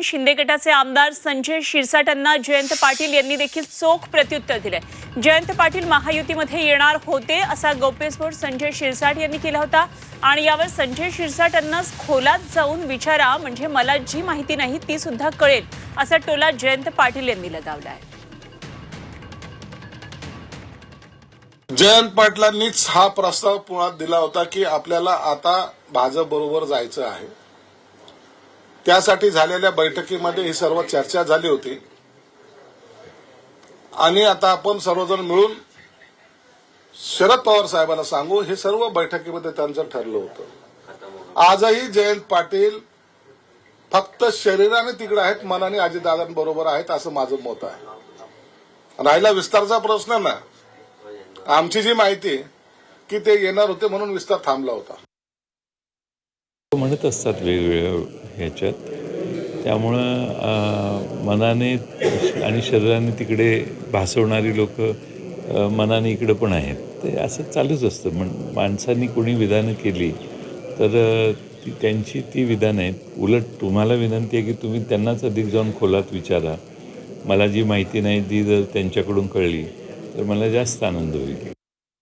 दरम्यान शिंदे गटाचे आमदार संजय शिरसाटांना जयंत पाटील यांनी देखील चोख प्रत्युत्तर दिले. जयंत पाटील महायुतीमध्ये येणार होते असा गौप्यस्फोट संजय शिरसाट यांनी केला होता. आणि यावर संजय शिरसाटांनाच खोलात जाऊन विचारा म्हणजे मला जी माहिती नाही ती सुद्धा कळेल असा टोला जयंत पाटील यांनी लगावला आहे जयंत पाटलांनीच हा प्रस्ताव पुण्यात दिला होता की आपल्याला आता भाजप बरोबर जायचं आहे. त्यासाठी झालेल्या बैठकीमध्ये ही सर्व चर्चा झाली होती. आणि आता आपण सर्वजण मिळून शरद पवार साहेबांना सांगू हे सर्व बैठकीमध्ये त्यांचं ठरलं होतं. आजही जयंत पाटील फक्त शरीराने तिकडे आहेत मनाने अजितदादांबरोबर आहेत असं माझं मत आहे. राहिला विस्तारचा प्रश्न ना. आमची जी माहिती की ते येणार होते म्हणून विस्तार थांबला होता. म्हणत असतात वेगवेगळ्या ह्याच्यात. त्यामुळं मनाने आणि शरीराने तिकडे भासवणारी लोक मनाने इकडं पण आहेत. ते असं चालूच असतं. म्हण माणसांनी कोणी विधानं केली तर ती त्यांची ती विधानं आहेत. उलट तुम्हाला विनंती आहे की तुम्ही त्यांनाच अधिक जाऊन खोलात विचारा. मला जी माहिती नाही ती जर त्यांच्याकडून कळली तर मला जास्त आनंद होईल.